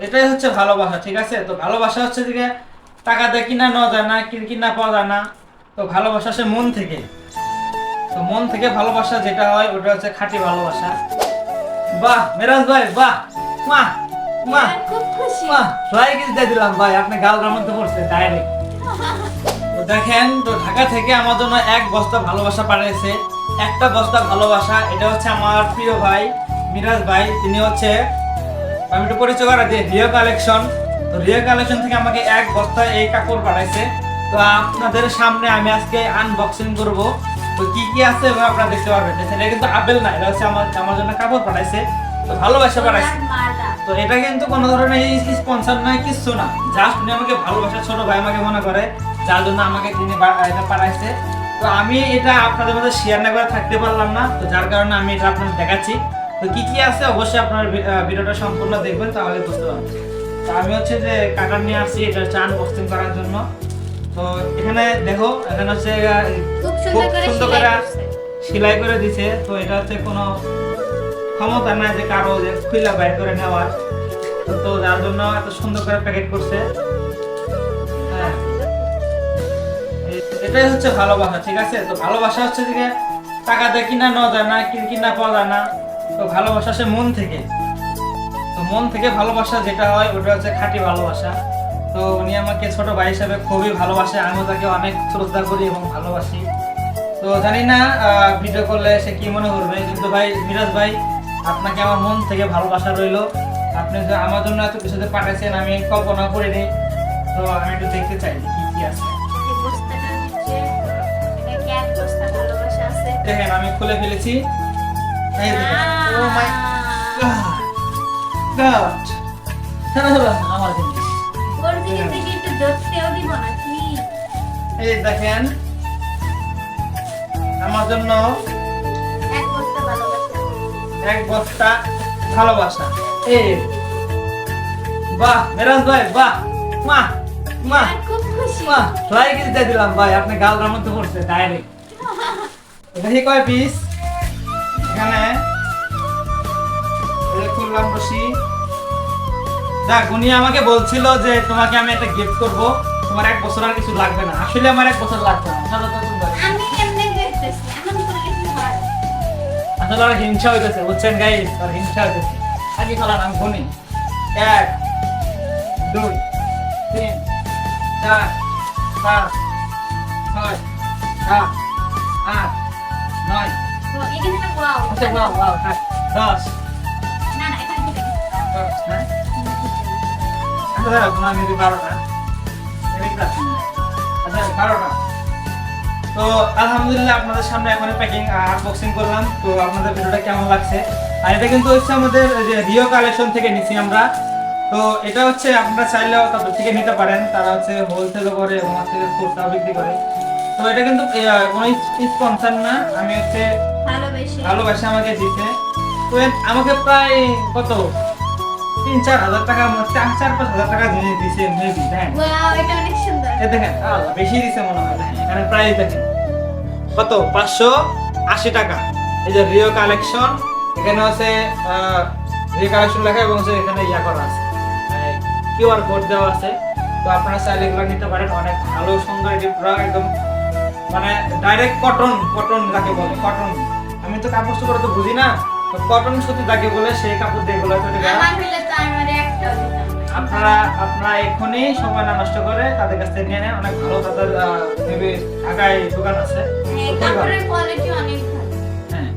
এটাই হচ্ছে ভালোবাসা ঠিক আছে? তো ভালোবাসা হচ্ছে যে টাকা দিয়ে কিনা নেওয়া যায় না কিনা পাওয়া যায় না। তো ভালোবাসা আসে মন থেকে। তো মন থেকে ভালোবাসা যেটা হয় ওটা হচ্ছে খাঁটি ভালোবাসা। বাহ মেরাজ ভাই বাহ। মা মা। খুশি। মা ফ্লাই কিস দিয়ে দিলাম ভাই আপনি গালটার মধ্যে পড়ছে ডাইরেক্ট তো দেখেন তো ঢাকা থেকে আমার জন্য এক বস্তা ভালোবাসা পাঠিয়েছে একটা বস্তা ভালোবাসা এটা হচ্ছে আমার প্রিয় ভাই মিরাজ ভাই তিনি হচ্ছে আমি একটু পরিচয় করা দিই রিও কালেকশন তো রিও কালেকশন থেকে আমাকে এক বস্তা এই কাপড় পাঠাইছে। তো আপনাদের সামনে আমি আজকে আনবক্সিং করব। তো কি কি আছে এবার আপনারা দেখতে পারবেন? এটা কিন্তু আপেল না এটা হচ্ছে আমার আমার জন্য কাপড় পাঠাইছে। তো ভালোবাসা পাঠাইছে। তো এটা কিন্তু কোনো ধরনের স্পন্সর নয় কিছু না। জাস্ট উনি আমাকে ভালোবাসা ছোট ভাই আমাকে মনে করে যার জন্য আমাকে তিনি এটা পাঠাইছে। তো আমি এটা আপনাদের মধ্যে শেয়ার না করে থাকতে পারলাম না। তো যার কারণে আমি এটা আপনাদের দেখাচ্ছি। তো কি কি আছে? অবশ্যই আপনার ভিডিওটা সম্পূর্ণ দেখবেন তাহলে বুঝতে পারবেন। তো আমি হচ্ছে যে কাটার নিয়ে আসছি এটা হচ্ছে আনবক্সিং করার জন্য। তো এখানে দেখো এখানে হচ্ছে খুব সুন্দর করে সেলাই করে দিছে। তো এটা হচ্ছে কোনো ক্ষমতা নাই যে কারও যে খুইলা বাইর করে নেওয়ার। তো যার জন্য এত সুন্দর করে প্যাকেট করছে। হ্যাঁ। এটাই হচ্ছে ভালোবাসা ঠিক আছে? তো ভালোবাসা হচ্ছে যে টাকা দিয়ে কিনা নেওয়া যায় না কিনা পাওয়া যায় না। তো ভালোবাসা সে মন থেকে। তো মন থেকে ভালোবাসা যেটা হয় ওটা হচ্ছে খাঁটি ভালোবাসা। তো উনি আমাকে ছোট ভাই হিসাবে খুবই ভালোবাসে। আমিও তাকে অনেক শ্রদ্ধা করি এবং ভালোবাসি। তো জানি না ভিডিও করলে সে কি মনে করবে? কিন্তু ভাই মিরাজ ভাই আপনাকে আমার মন থেকে ভালোবাসা রইল। আপনি যে আমার জন্য এত কিছুতে পাঠাইছেন আমি কল্পনা করিনি। তো আমি একটু দেখতে চাই কি কি আছে। দেখেন আমি খুলে ফেলেছি। এই দেখেন। ও মাই গড আমার জিনিস ওর দিকে থেকে একটু ধরতেও দিব না কি এই দেখেন আমার জন্য এক বস্তা ভালোবাসা। এক বস্তা ভালোবাসা। এই বাহ মেরাজ ভাই বাহ মা মা আর খুব খুশি। মা দিয়ে দিলাম ভাই আপনি গালটার মধ্যে পড়ছে ডাইরেক্ট দেখি কয় পিস এখানে যে দেখ উনি আমাকে বলছিল যে তোমাকে আমি একটা গিফট করব। তোমার এক বছর আর কিছু লাগবে না। আসলে আমার এক বছর লাগবে না। আমি দেখতেছি? করে কিছু হয় আসলে আর হিংসা হইতেছে বুঝছেন গাইস আর হিংসা হইতেছে। আগে খেলাম আমি গুনি এক দুই তিন চার পাঁচ ছয় সাত আট নয়। আচ্ছা হ্যাঁ। দশ। তো আলহামদুলিল্লাহ আপনাদের সামনে এখন প্যাকিং আনবক্সিং করলাম। তো আপনাদের ভিডিওটা কেমন লাগছে? আর এটা কিন্তু হচ্ছে আমাদের যে রিও কালেকশন থেকে নিছি আমরা। তো এটা হচ্ছে আপনারা চাইলেও তাদের থেকে নিতে পারেন। তারা হচ্ছে হোলসেলও করে এবং হচ্ছে খুচরা বিক্রি করে। তো এটা কিন্তু কোনো স্পন্সার না। আমি হচ্ছে ভালোবেসে। ভালোবাসা আমাকে দিতে তো আমাকে প্রায় কত? তিন চার হাজার টাকা মতো চার চার পাঁচ হাজার টাকা দিয়ে দিছে মেবি দেখেন। এটা অনেক সুন্দর। এ দেখেন আল্লাহ বেশি দিছে মনে হয় দেখেন এখানে প্রায় দেখেন। কত? পাঁচশো আশি টাকা। এই যে রিও কালেকশন এখানে আছে রিও কালেকশন লেখা এবং এখানে ইয়া করা আছে। কিউআর কোড দেওয়া আছে। তো আপনারা চাইলে এগুলো নিতে পারেন অনেক ভালো সুন্দর এটি একদম মানে ডাইরেক্ট কটন কটন যাকে বলে কটন আমি তো কাপড় চোপড় তো বুঝি না। কটন সুতি যাকে বলে সেই কাপড় দিয়ে এগুলো তৈরি করা। আপনারা আপনারা এখনই সময় না নষ্ট করে তাদের কাছ থেকে নিয়ে নেন। অনেক ভালো তাদের ঢাকায় দোকান আছে। ভালো। হ্যাঁ।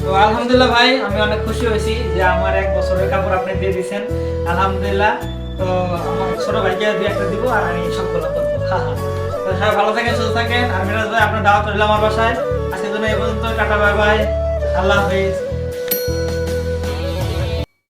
তো আলহামদুলিল্লাহ ভাই আমি অনেক খুশি হয়েছি যে আমার এক বছরের কাপড় আপনি দিয়ে দিয়েছেন। আলহামদুলিল্লাহ। তো আমার ছোট ভাইকে দুই একটা দিব আর আমি সবগুলো করব। তো সবাই ভালো থাকেন সুস্থ থাকেন। আর মিরাজ ভাই আপনার দাওয়াত রইল আমার বাসায়। আজকের জন্য এই পর্যন্ত। Tata bye bye. আল্লাহ হাফিজ।